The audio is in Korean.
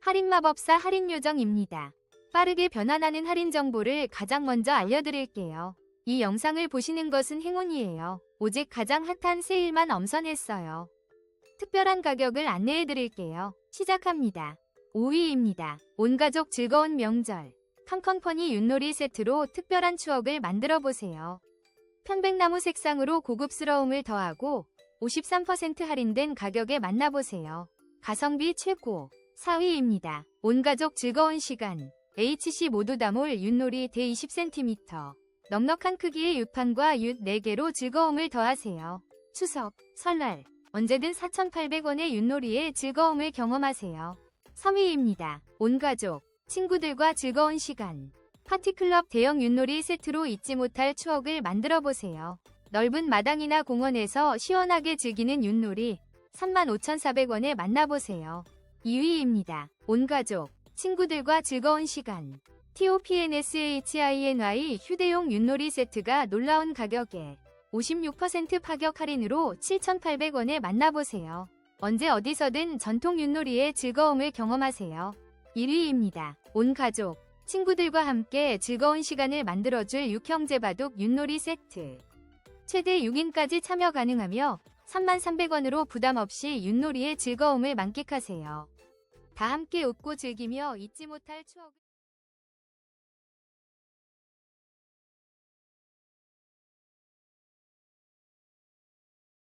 할인마법사 할인요정입니다. 빠르게 변환하는 할인 정보를 가장 먼저 알려드릴게요. 이 영상을 보시는 것은 행운이에요. 오직 가장 핫한 세일만 엄선했어요. 특별한 가격을 안내해드릴게요. 시작합니다. 5위입니다. 온가족 즐거운 명절. 康康퍼니 윷놀이 세트로 특별한 추억을 만들어 보세요. 편백나무 색상으로 고급스러움을 더하고 53% 할인된 가격에 만나보세요. 가성비 최고. 4위입니다. 온가족 즐거운 시간. HC 모두 다몰 윷놀이 대 20cm. 넉넉한 크기의 유판과 윷 4개로 즐거움을 더하세요. 추석, 설날, 언제든 4,800원의 윷놀이에 즐거움을 경험하세요. 3위입니다. 온가족, 친구들과 즐거운 시간. 파티클럽 대형 윷놀이 세트로 잊지 못할 추억을 만들어 보세요. 넓은 마당이나 공원에서 시원하게 즐기는 윷놀이 35,400원에 만나보세요. 2위입니다. 온 가족, 친구들과 즐거운 시간. TOPNSHINY 휴대용 윷놀이 세트가 놀라운 가격에 56% 파격 할인으로 7,800원에 만나보세요. 언제 어디서든 전통 윷놀이의 즐거움을 경험하세요. 1위입니다. 온 가족, 친구들과 함께 즐거운 시간을 만들어줄 육형제 바둑 윷놀이 세트. 최대 6인까지 참여 가능하며 3300원으로 부담 없이 윷놀이의 즐거움을 만끽하세요. 다 함께 웃고 즐기며 잊지 못할 추억을